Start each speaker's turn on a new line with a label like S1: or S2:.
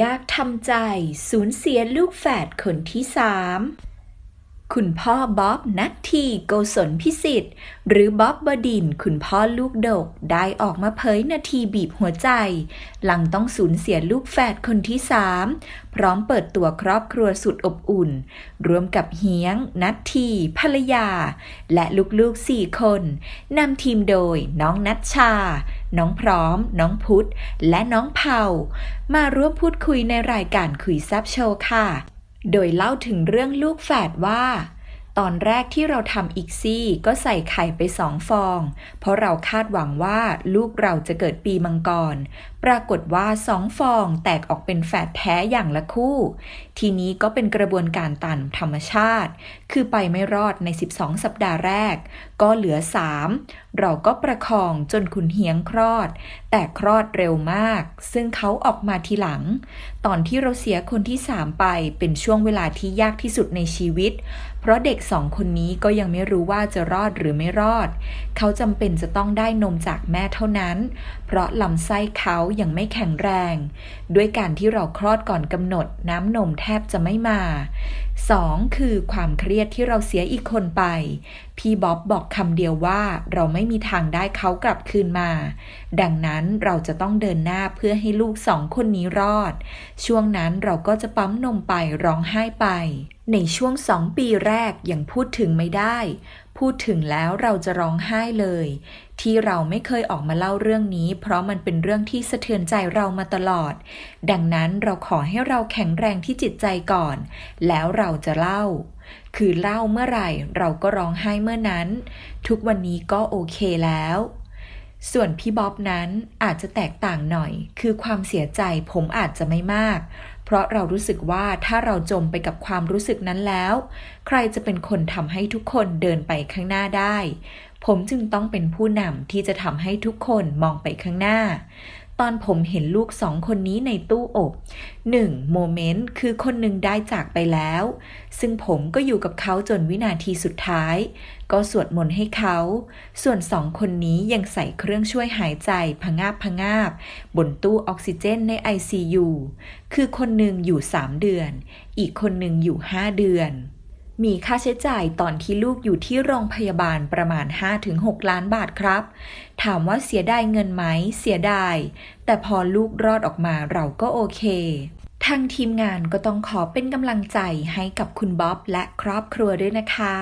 S1: ยากทำใจสูญเสียลูกแฝดคนที่สามคุณพ่อบ๊อบนัททีโกศลพิสิทธิ์ หรือบ๊อบบดินคุณพ่อลูกดกได้ออกมาเผยนาทีบีบหัวใจ หลังต้องสูญเสียลูกแฝดคนที่สามพร้อมเปิดตัวครอบครัวสุดอบอุ่น รวมกับเฮียง นัททีภรรยา และลูกๆสี่คนนำทีมโดยน้องนัทชา น้องพร้อม น้องพุธและน้องเผามาร่วมพูดคุยในรายการคุยแซบโชว์ค่ะ โดยเล่าถึงเรื่องลูกแฝดว่าตอนแรกที่เราทำอีกซี่ก็ใส่ไข่ไปสองฟอง เพราะเราคาดหวังว่าลูกเราจะเกิดปีมังกร ปรากฏว่าสองฟองแตกออกเป็นแฝดแท้อย่างละคู่ ทีนี้ก็เป็นกระบวนการตามธรรมชาติ คือไปไม่รอดใน 12 สัปดาห์แรก ก็เหลือ 3 เราก็ประคองจนคุณเฮียงคลอด แต่คลอดเร็วมาก ซึ่งเขาออกมาทีหลัง ตอนที่เราเสียคนที่ 3 ไปเป็นช่วงเวลาที่ยากที่สุดในชีวิต เพราะเด็กสองคนนี้ก็ยังไม่รู้ว่าจะรอดหรือไม่รอด เขาจำเป็นจะต้องได้นมจากแม่เท่านั้น เพราะลำไส้เขายังไม่แข็งแรง ด้วยการที่เราคลอดก่อนกำหนดน้ำนมแทบจะไม่มา 2. คือความเครียดที่เราเสียอีกคนไป พี่บ๊อบบอกคำเดียวว่าเราไม่มีทางได้เขากลับคืนมา ดังนั้นเราจะต้องเดินหน้าเพื่อให้ลูกสองคนนี้รอด ช่วงนั้นเราก็จะปั๊มนมไปร้องไห้ไป ในช่วงสองปีแรกยังพูดถึงไม่ได้ พูดถึงแล้วเราจะร้องไห้เลย ที่เราไม่เคยออกมาเล่าเรื่องนี้ เพราะมันเป็นเรื่องที่สะเทือนใจเรามาตลอด ดังนั้นเราขอให้เราแข็งแรงที่จิตใจก่อน แล้วเราจะเล่า คือเล่าเมื่อไหร่เราก็ร้องไห้เมื่อนั้น ทุกวันนี้ก็โอเคแล้ว ส่วนพี่บ๊อบนั้นอาจจะแตกต่างหน่อย คือความเสียใจผมอาจจะไม่มาก เพราะเรารู้สึกว่าถ้าเราจมไปกับความรู้สึกนั้นแล้ว ใครจะเป็นคนทำให้ทุกคนเดินไปข้างหน้าได้ ผมจึงต้องเป็นผู้นำที่จะทำให้ทุกคนมองไปข้างหน้า ตอนผมเห็นลูกสองคนนี้ในตู้อบหนึ่งโมเมนต์คือคนหนึ่งได้จากไปแล้ว ซึ่งผมก็อยู่กับเขาจนวินาทีสุดท้าย ก็สวดมนต์ให้เขา ส่วนสองคนนี้ยังใส่เครื่องช่วยหายใจพงาบพงาบบนตู้ออกซิเจนใน ICU คือคนหนึ่งอยู่ 3 เดือน อีกคนหนึ่งอยู่ 5 เดือน มีค่าใช้จ่ายตอนที่ลูกอยู่ที่โรงพยาบาลประมาณ 5-6 ล้านบาทครับ ถามว่าเสียดายเงินไหม เสียดาย แต่พอลูกรอดออกมาเราก็โอเค ทางทีมงานก็ต้องขอเป็นกำลังใจให้กับคุณบ๊อบและครอบครัวด้วยนะคะ